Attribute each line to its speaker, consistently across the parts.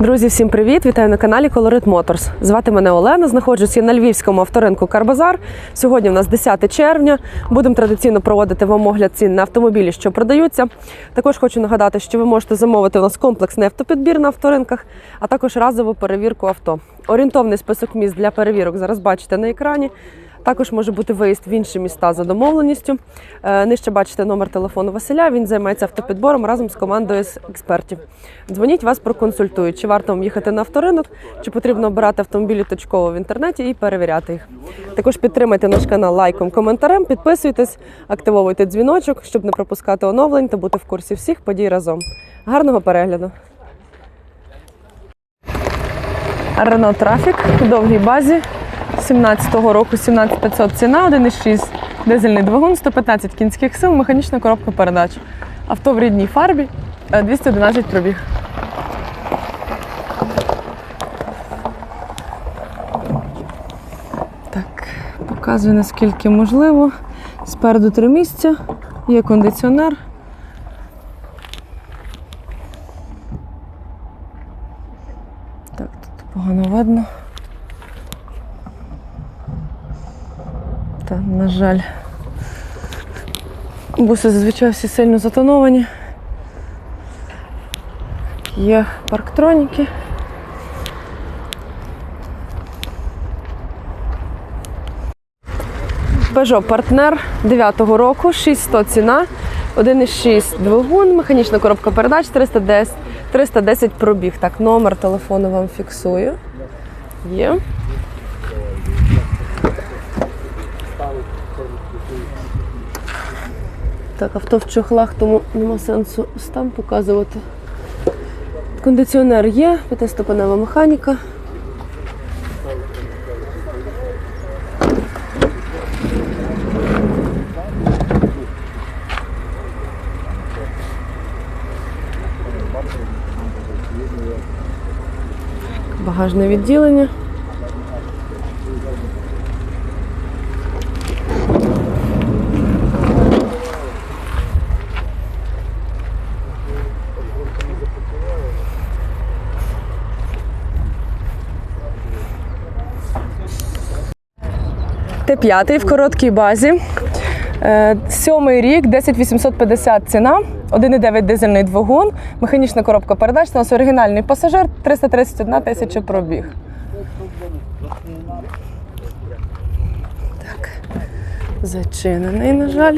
Speaker 1: Друзі, всім привіт! Вітаю на каналі Colorit Motors. Звати мене Олена. Знаходжусь я на львівському авторинку Карбазар. Сьогодні в нас 10 червня. Будемо традиційно проводити вам огляд цін на автомобілі, що продаються. Також хочу нагадати, що ви можете замовити у нас комплексний автопідбір на авторинках, а також разову перевірку авто. Орієнтовний список міст для перевірок зараз бачите на екрані. Також може бути виїзд в інші міста за домовленістю. Е, Нижче бачите номер телефону Василя. Він займається автопідбором разом з командою з експертів. Дзвоніть вас проконсультують, чи варто вам їхати на авторинок, чи потрібно обирати автомобілі точково в інтернеті і перевіряти їх. Також підтримайте наш канал лайком, коментарем, підписуйтесь, активовуйте дзвіночок, щоб не пропускати оновлень та бути в курсі всіх подій разом. Гарного перегляду! Renault Traffic в довгій базі 17-го року 17500 ціна, 1,6 дизельний двигун, 115 кінських сил, механічна коробка передач. Авто в рідній фарбі, е, 211 пробіг. Так, показую наскільки можливо. Спереду три місця, є кондиціонер. Так, тут погано видно. Та, на жаль, буси зазвичай всі сильно затоновані. Є парктроніки. Peugeot партнер 9-го року, 6100 ціна, 1,6 двигун, механічна коробка передач, 310, 310 пробіг. Так, номер телефону вам фіксую. Є. Так, авто в чохлах, тому нема сенсу стан показувати. Кондиціонер є, п'ятиступенева механіка. Багажне відділення. Т5 в короткій базі. Е, Сьомий рік, 10850 ціна, 1,9 дизельний двигун, механічна коробка передач, у нас оригінальний пасажир, 331 тисяча пробіг. Так, зачинений, на жаль.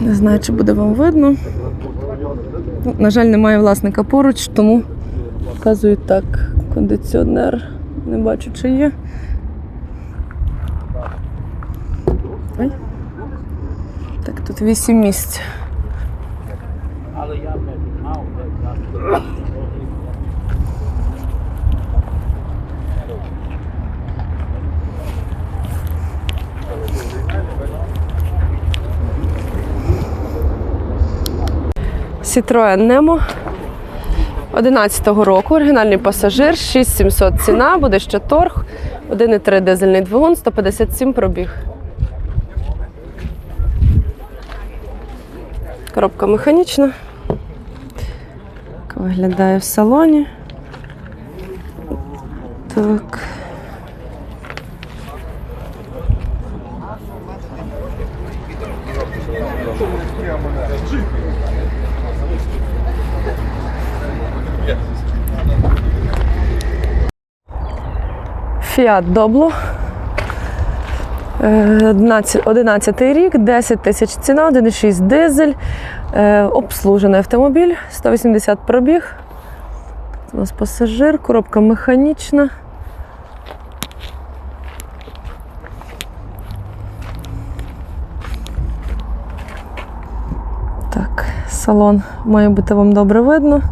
Speaker 1: Не знаю, чи буде вам видно. На жаль, немає власника поруч, тому Показую так, кондиціонер. Не бачу, чи є. Ой. Так, тут 8 місць. Але я не Citroen Nemo 11-го року оригінальний пасажир, 6700 ціна, буде ще торг, 1,3 дизельний двигун, 157 пробіг. Коробка механічна. Так виглядає в салоні. Так. Фіат Добло. 11, 11 рік, 10 тисяч ціна, 1,6 дизель, е, обслужений автомобіль, 180 пробіг. У нас пасажир, коробка механічна. Так, салон має бути вам добре видно.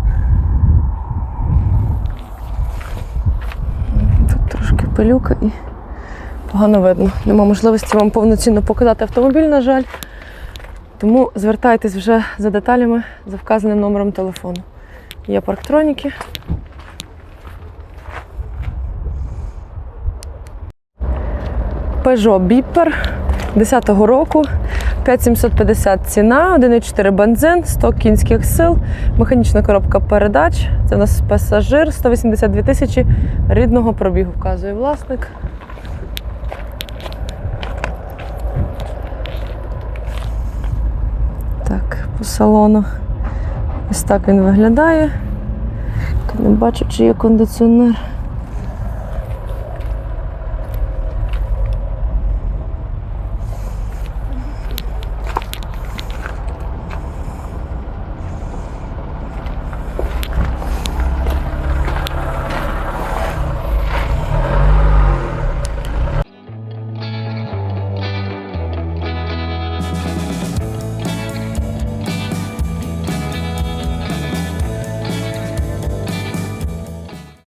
Speaker 1: Тут трошки пилюка і погано видно. Нема можливості вам повноцінно показати автомобіль, на жаль. Тому звертайтесь вже за деталями за вказаним номером телефону. Є парктроніки. Peugeot Bipper 10-го року. 5750 ціна, 1,4 бензин, 100 кінських сил, механічна коробка передач. Це у нас пасажир, 182 тисячі рідного пробігу, вказує власник. Так, по салону. Ось так він виглядає. Не бачу, чи є кондиціонер.